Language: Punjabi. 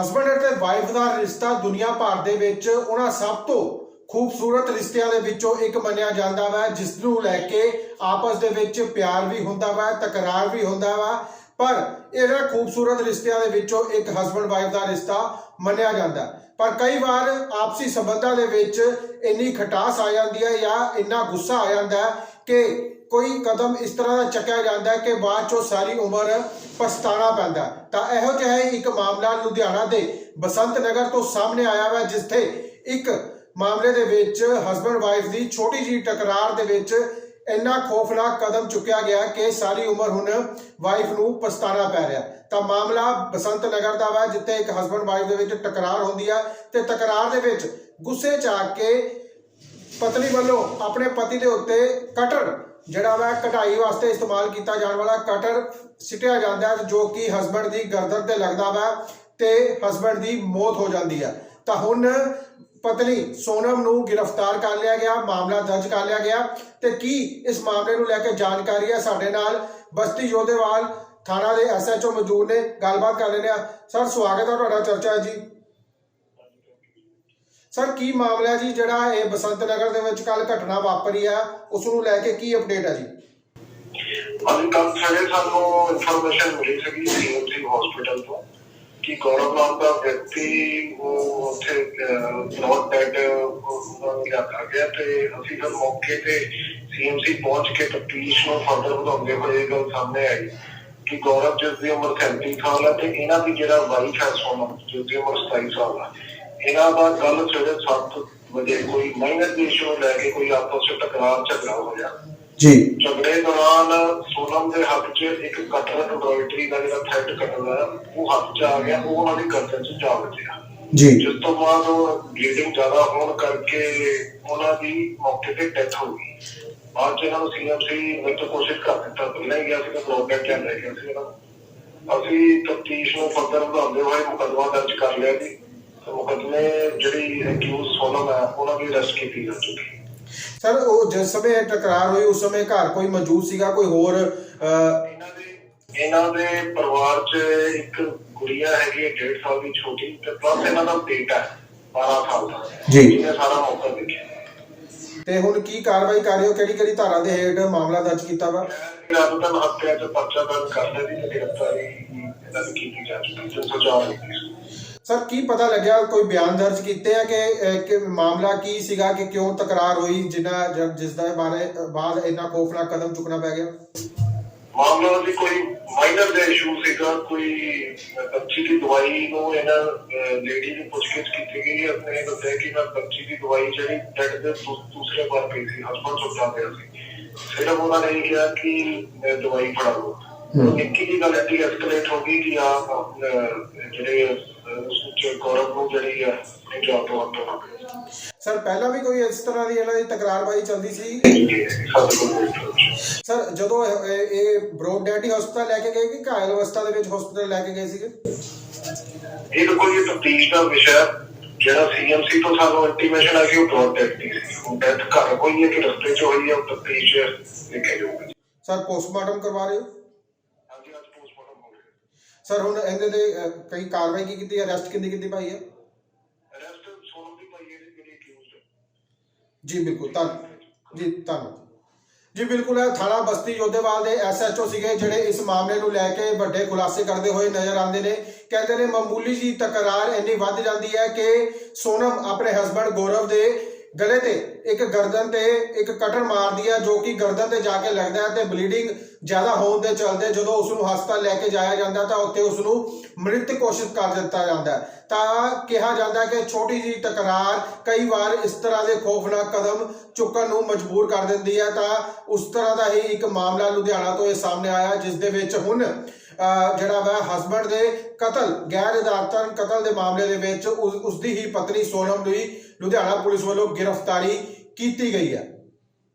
ਹਸਬੰਡ ਅਤੇ ਵਾਈਫ ਦਾ ਰਿਸ਼ਤਾ ਦੁਨੀਆ ਭਰ ਦੇ ਵਿੱਚ ਉਹਨਾਂ ਸਭ ਤੋਂ ਖੂਬਸੂਰਤ ਰਿਸ਼ਤਿਆਂ ਦੇ ਵਿੱਚੋਂ ਇੱਕ ਮੰਨਿਆ ਜਾਂਦਾ ਵਾ ਜਿਸ ਨੂੰ ਲੈ ਕੇ ਆਪਸ ਦੇ ਵਿੱਚ ਪਿਆਰ ਵੀ ਹੁੰਦਾ ਵਾ, ਤਕਰਾਰ ਵੀ ਹੁੰਦਾ ਵਾ। ਪਰ ਇਹਨਾਂ ਖੂਬਸੂਰਤ ਰਿਸ਼ਤਿਆਂ ਦੇ ਵਿੱਚੋਂ ਇੱਕ ਹਸਬੰਡ ਵਾਈਫ ਦਾ ਰਿਸ਼ਤਾ ਮੰਨਿਆ ਜਾਂਦਾ। ਪਰ ਕਈ ਵਾਰ ਆਪਸੀ ਸੰਬੰਧਾਂ ਦੇ ਵਿੱਚ ਇੰਨੀ ਖਟਾਸ ਆ ਜਾਂਦੀ ਹੈ ਜਾਂ ਇੰਨਾ ਗੁੱਸਾ ਆ ਜਾਂਦਾ ਕਿ ਕੋਈ ਕਦਮ ਇਸ ਤਰ੍ਹਾਂ ਦਾ ਚੱਕਿਆ ਜਾਂਦਾ ਹੈ ਕਿ ਬਾਅਦ ਚੋਂ ਸਾਰੀ ਉਮਰ ਪਛਤਾਣਾ ਪੈਂਦਾ ਤਾਂ ਇਹੋ ਜਿਹਾ ਹੀ ਇੱਕ ਮਾਮਲਾ ਲੁਧਿਆਣਾ ਦੇ ਬਸੰਤ ਨਗਰ ਤੋਂ ਸਾਹਮਣੇ ਆਇਆ ਹੈ ਜਿੱਥੇ ਇੱਕ ਮਾਮਲੇ ਦੇ ਵਿੱਚ ਹਸਬੰਡ ਵਾਈਫ ਦੀ ਛੋਟੀ ਜੀ ਟਕਰਾਰ ਦੇ ਵਿੱਚ ਇੰਨਾ ਖੌਫਨਾਕ ਕਦਮ ਚੁੱਕਿਆ ਗਿਆ ਕਿ ਸਾਰੀ ਉਮਰ ਹੁਣ ਵਾਈਫ ਨੂੰ ਪਛਤਾਣਾ ਪੈ ਰਿਹਾ ਤਾਂ ਮਾਮਲਾ ਬਸੰਤ ਨਗਰ ਦਾ ਵਾ, ਜਿੱਥੇ ਇੱਕ ਹਸਬੰਡ ਵਾਈਫ ਦੇ ਵਿੱਚ ਟਕਰਾਰ ਹੁੰਦੀ ਆ ਤੇ ਟਕਰਾਰ ਦੇ ਵਿੱਚ ਗੁੱਸੇ ਚ ਆ ਕੇ ਪਤਨੀ ਵੱਲੋਂ ਆਪਣੇ ਪਤੀ ਦੇ ਉੱਤੇ ਕਟਰ ਜਿਹੜਾ ਵਾ ਕਢਾਈ ਵਾਸਤੇ ਇਸਤੇਮਾਲ ਕੀਤਾ ਜਾਣ ਵਾਲਾ ਕਟਰ ਸਿੱਟਿਆ ਜਾਂਦਾ ਹੈ, ਜੋ ਕਿ ਹਸਬੰਡ ਦੀ ਗਰਦਨ ਤੇ ਲੱਗਦਾ ਵਾ ਤੇ ਹਸਬੰਡ ਦੀ ਮੌਤ ਹੋ ਜਾਂਦੀ ਹੈ ਤਾਂ ਹੁਣ ਪਤਨੀ ਸੋਨਮ ਨੂੰ ਗ੍ਰਿਫਤਾਰ ਕਰ ਲਿਆ ਗਿਆ, ਮਾਮਲਾ ਦਰਜ ਕਰ ਲਿਆ ਗਿਆ ਤੇ ਕੀ ਇਸ ਮਾਮਲੇ ਨੂੰ ਲੈ ਕੇ ਜਾਣਕਾਰੀ ਹੈ ਸਾਡੇ ਨਾਲ ਬਸਤੀ ਯੋਧੇਵਾਲ ਥਾਣਾ ਦੇ ਐਸਐਚਓ ਮੌਜੂਦ ਨੇ। ਗੱਲਬਾਤ ਕਰ ਲੈਣੇ ਆ ਸਰ, ਸਵਾਗਤ ਹੈ ਤੁਹਾਡਾ ਚਰਚਾ ਜੀ। ਸਰ, ਕੀ ਮਾਮਲਾ ਜੀ ਜਿਹੜਾ ਇਹ ਬਸੰਤ ਨਗਰ ਦੇ ਵਿੱਚ ਕੱਲ ਘਟਨਾ ਵਾਪਰੀ ਆ? ਉਸ ਨੂੰ ਲੈ ਕੇ ਕੀ ਅਪਡੇਟ ਹੈ ਜੀ? ਅੱਜ ਕੱਲ੍ਹ ਸਵੇਰੇ ਸਾਨੂੰ ਇਨਫੋਰਮੇਸ਼ਨ ਮਿਲੀ ਸੀਗੀ ਸੀਐਮਸੀ ਹਸਪੀਟਲ ਤੋਂ ਕਿ ਗੌਰਵ ਨਾਮ ਦਾ ਵਿਅਕਤੀ ਉਹ ਉੱਥੇ ਨੋਟ ਡੈਡ ਉਹਨਾਂ ਨੂੰ ਲਿਆਂਦਾ ਗਿਆ ਤੇ ਅਸੀਂ ਫਿਰ ਮੌਕੇ ਤੇ ਸੀਐਮਸੀ ਪਹੁੰਚ ਕੇ ਤਫਤੀਸ਼ ਨੂੰ ਫਰਦਰ ਵਧਾਉਂਦੇ ਹੋਏ ਇਹ ਗੱਲ ਸਾਹਮਣੇ ਆਈ ਕਿ ਗੌਰਵ ਜਿਸ ਦੀ ਉਮਰ 37 ਸਾਲ ਹੈ ਤੇ ਇਹਨਾਂ ਦੀ ਜਿਹੜਾ ਵਾਈਫ ਹੈ ਸੋਨਮ, ਜਿਸ ਦੀ ਉਮਰ 27 ਸਾਲ ਹੈ ਇਹਨਾਂ ਦਾ ਕੱਲ ਸਵੇਰੇ 7 ਵਜੇ ਕੋਈ ਮਾਈਨਰ ਇਸ਼ੂ ਲੈ ਕੇ ਕੋਈ ਆਪਸ ਵਿੱਚ ਟਕਰਾਰ ਝਗੜਾ ਹੋਇਆ ਜੀ। ਝਗੜੇ ਦੌਰਾਨ ਸੋਨਮ ਦੇ ਹੱਥ 'ਚ ਇੱਕ ਕਟਰ ਐਮਬ੍ਰੋਇਡਰੀ ਦਾ ਜਿਹੜਾ ਥ੍ਰੈਡ ਕਟਰ ਹੈ ਉਹ ਹੱਥ 'ਚ ਆ ਗਿਆ ਉਹ ਉਹਨਾਂ ਦੀ ਗਰਦਨ 'ਚ ਜਾ ਵੱਜਿਆ। ਜੀ। ਜਿਸ ਤੋਂ ਬਾਅਦ ਉਹ ਬਲੀਡਿੰਗ ਜ਼ਿਆਦਾ ਹੋਣ ਕਰਕੇ ਉਹਨਾਂ ਦੀ ਮੌਕੇ ਤੇ ਡੈਥ ਹੋ ਗਈ। ਬਾਅਦ 'ਚ ਇਹਨਾਂ ਨੂੰ ਸੀਐਮਸੀ ਵਿੱਚ ਕੋਸ਼ਿਸ਼ ਕਰ ਦਿੱਤਾ। ਪਹਿਲਾਂ ਹੀ ਗਿਆ ਸੀ ਕਿ ਬਲੌਕ ਕਰਕੇ ਲੈ ਗਿਆ ਸੀ ਅਸੀਂ ਤਫਤੀਸ਼ ਨੂੰ ਫਰਦਰ ਵਧਾਉਂਦੇ ਹੋਏ ਮੁਕੱਦਮਾ ਦਰਜ ਕਰ ਲਿਆ ਜੀ। ਮੁਕੱਦਮੇ ਜਿਹੜੀ ਅਕਿਊਜ਼ ਸੋਨਮ ਹੈ ਉਹਨਾਂ ਦੀ ਅਰੈਸਟ ਕੀਤੀ ਜਾ ਚੁੱਕੀ ਹੈ। ਸਰ ਉਹ ਜਿਸ ਸਮੇਂ ਟਕਰਾਰ ਹੋਈ ਉਸ ਸਮੇਂ ਘਰ ਕੋਈ ਮੌਜੂਦ ਸੀਗਾ ਕੋਈ ਹੋਰ ਇਹਨਾਂ ਦੇ ਇਹਨਾਂ ਦੇ ਪਰਿਵਾਰ 'ਚ ਇੱਕ ਗੁੜੀਆ ਹੈਗੀ ਹੈ 1.5 ਸਾਲ ਦੀ ਛੋਟੀ ਤੇ ਪਲੱਸ ਇਹਨਾਂ ਦਾ ਬੇਟਾ ਹੈ 12 ਸਾਲ ਦਾ। ਜੀ। ਜਿਹਨੇ ਸਾਰਾ ਮੌਕਾ ਦੇਖਿਆ। ਤੇ ਹੁਣ ਕੀ ਕਾਰਵਾਈ ਕਰ ਰਹੇ ਹੋ? ਕਿਹੜੀ ਕਿਹੜੀ ਧਾਰਾ ਦੇ ਹੇਠ ਮਾਮਲਾ ਦਰਜ ਕੀਤਾ ਵਾ? ਰਾਜਤਨ ਹੱਤਿਆ 'ਚ ਪਰਚਾ ਦਰਜ ਕਰ ਲਿਆ ਜੀ ਤੇ ਗ੍ਰਿਫਤਾਰੀ ਇਹਨਾਂ ਦੀ ਕੀਤੀ ਜਾ ਚੁੱਕੀ ਹੈ 304 ਦੀ ਸਰ ਕੀ ਪਤਾ ਲੱਗਿਆ ਕੋਈ ਬਿਆਨ ਦਰਜ ਕੀਤੇ ਆ ਕਿ ਅਹ, ਕਿ ਮਾਮਲਾ ਕੀ ਸੀਗਾ ਕਿ ਕਿਉਂ ਤਕਰਾਰ ਹੋਈ ਜਿਨਾ ਜਿਸ ਦਾ ਬਾਰੇ ਬਾਅਦ ਇੰਨਾ ਖੌਫਨਾਕ ਕਦਮ ਚੁੱਕਣਾ ਪੈ ਗਿਆ ਮਾਮਲਾ ਦੀ ਕੋਈ ਮਾਈਨਰ ਦਾ ਇਸ਼ੂ ਸੀਗਾ ਕੋਈ ਬੱਚੀ ਦੀ ਦਵਾਈ ਨੂੰ ਇਹਨਾਂ ਲੇਡੀ ਨੂੰ ਪੁੱਛਗਿੱਛ ਕੀਤੀ ਗਈ ਹੈ ਉਸਨੇ ਇਹ ਦੱਸਿਆ ਕਿ ਮੈਂ ਬੱਚੀ ਦੀ ਦਵਾਈ ਜਿਹੜੀ ਡੈਡ ਦੇ ਦੂ- ਦੂਸਰੇ ਵਾਰ ਪਈ ਸੀ ਹਸਬੰਡ ਸੁੱਤਾ ਪਿਆ ਸੀ ਸਿਰਫ ਉਹਨਾਂ ਨੇ ਇਹ ਕਿਹਾ ਕਿ ਅਹ, ਦਵਾਈ ਫੜਾ ਲਓ ਹਮ। ਨਿੱਕੀ ਦੀ ਗੱਲ ਐਡੀ ਐਸਕਲੇਟ ਹੋ ਗਈ ਕਿ ਆ ਜਿਹੜੇ ਅਹ, ਉਸ ਵਿੱਚ ਗੌਰਵ ਨੂੰ ਜਿਹੜੀ ਹੈ ਇਹ ਜੌਬ ਤੋਂ ਹੱਥੋਂ ਲੱਗ ਗਈ ਸਰ ਪਹਿਲਾਂ ਵੀ ਕੋਈ ਇਸ ਤਰ੍ਹਾਂ ਦੀ ਇਹਨਾਂ ਦੀ ਤਕਰਾਰਬਾਜ਼ੀ ਚੱਲਦੀ ਸੀ ਸਾਡੇ ਕੋਲ ਕੋਈ information ਸਰ ਜਦੋਂ ਇਹ- ਇਹ ਇਹ ਬਰੋਡ ਡੈਡੀ ਹਸਪਤਾਲ ਲੈ ਕੇ ਗਏ ਕਿ ਘਾਇਲ ਅਵਸਥਾ ਦੇ ਵਿੱਚ ਹਸਪਤਾਲ ਲੈ ਕੇ ਗਏ ਸੀਗੇ ਇਹ ਤਾਂ ਕੋਈ ਤਫਤੀਸ਼ ਦਾ ਵਿਸ਼ਾ ਹੈ। ਜਿਹੜਾ ਸੀਐਮਸੀ ਤੋਂ ਸਾਨੂੰ ਇੰਟੀਮੇਸ਼ਨ ਆ ਕਿ ਉਹ ਬ੍ਰੌਡ ਡੈਥ ਦੀ ਸੀ ਉਹ ਡੈਥ ਘਰ ਹੋਈ ਹੈ ਕਿ ਰਸਤੇ 'ਚ ਹੋਈ ਹੈ ਉਹ ਤਫਤੀਸ਼ ਦੇਖੇ ਜਾਊਗੀ ਸਰ ਪੋਸਟਮਾਰਟਮ ਕਰਵਾ ਰਹੇ ਹੋ ਹਾਂਜੀ ਅੱਜ ਪੋਸਟਮਾਰਟਮ ਹੋ ਗਿਆ ਸਰ ਹੁਣ ਇਹਦੇ ਤੇ ਕਈ ਕਾਰਵਾਈ ਕੀ ਕੀਤੀ ਅਰੈਸਟ ਕਿੰਨੀ ਕੀਤੀ ਭਾਈ ਹੈ? ਅਰੈਸਟ ਸੋਨਮ ਦੀ ਭਾਈ ਜਿਹੜੀ ਜਿਹੜੀ ਅਕਿਊਜ਼ਡ ਜੀ ਬਿਲਕੁਲ ਧੰਨ ਜੀ ਧੰਨਵਾਦ ਜੀ ਬਿਲਕੁਲ ਇਹ ਥਾਣਾ ਬਸਤੀ ਯੋਧੇਵਾਲ ਦੇ ਐਸਐਚਓ ਸੀਗੇ ਜਿਹੜੇ ਇਸ ਮਾਮਲੇ ਨੂੰ ਲੈ ਕੇ ਵੱਡੇ ਖੁਲਾਸੇ ਕਰਦੇ ਹੋਏ ਨਜ਼ਰ ਆਉਂਦੇ ਨੇ। ਕਹਿੰਦੇ ਨੇ ਮਾਮੂਲੀ ਜੀ ਤਕਰਾਰ ਇੰਨੀ ਵੱਧ ਜਾਂਦੀ ਹੈ ਕਿ ਸੋਨਮ ਆਪਣੇ ਹਸਬੰਡ ਗੌਰਵ ਦੇ ਗਲੇ ਤੇ ਇੱਕ ਗਰਦਨ ਤੇ ਇੱਕ ਕਟਰ ਮਾਰਦੀ ਹੈ ਜੋ ਕਿ ਗਰਦਨ ਤੇ ਜਾ ਕੇ ਲੱਗਦਾ ਹੈ ਤੇ ਬਲੀਡਿੰਗ ਜ਼ਿਆਦਾ ਹੋਣ ਦੇ ਚਲਦੇ ਜਦੋਂ ਉਸ ਨੂੰ ਹਸਪਤਾਲ ਲੈ ਕੇ ਜਾਇਆ ਜਾਂਦਾ ਤਾਂ ਉੱਥੇ ਉਸ ਨੂੰ ਮ੍ਰਿਤ ਘੋਸ਼ਿਤ ਕਰ ਦਿੱਤਾ ਜਾਂਦਾ ਹੈ। ਤਾਂ ਕਿਹਾ ਜਾਂਦਾ ਹੈ ਕਿ ਛੋਟੀ ਜੀ ਤਕਰਾਰ ਕਈ ਵਾਰ ਇਸ ਤਰ੍ਹਾਂ ਦੇ ਖੋਫਨਾਕ ਕਦਮ ਚੁੱਕਣ ਨੂੰ ਮਜਬੂਰ ਕਰ ਦਿੰਦੀ ਹੈ ਤਾਂ ਉਸ ਤਰ੍ਹਾਂ ਦਾ ਹੀ ਇੱਕ ਮਾਮਲਾ ਲੁਧਿਆਣਾ ਤੋਂ ਇਹ ਸਾਹਮਣੇ ਆਇਆ, ਜਿਸ ਦੇ ਵਿੱਚ ਹੁਣ ਜਿਹੜਾ ਵਾ ਹਸਬੰਡ ਦੇ ਕਤਲ, ਗੈਰ ਇਰਾਦਤਨ ਕਤਲ ਦੇ ਮਾਮਲੇ ਦੇ ਵਿੱਚ ਉਸ ਦੀ ਹੀ ਪਤਨੀ ਸੋਨਮ ਦੀ ਲੁਧਿਆਣਾ ਪੁਲਿਸ ਵੱਲੋਂ ਗ੍ਰਿਫਤਾਰੀ ਕੀਤੀ ਗਈ ਹੈ।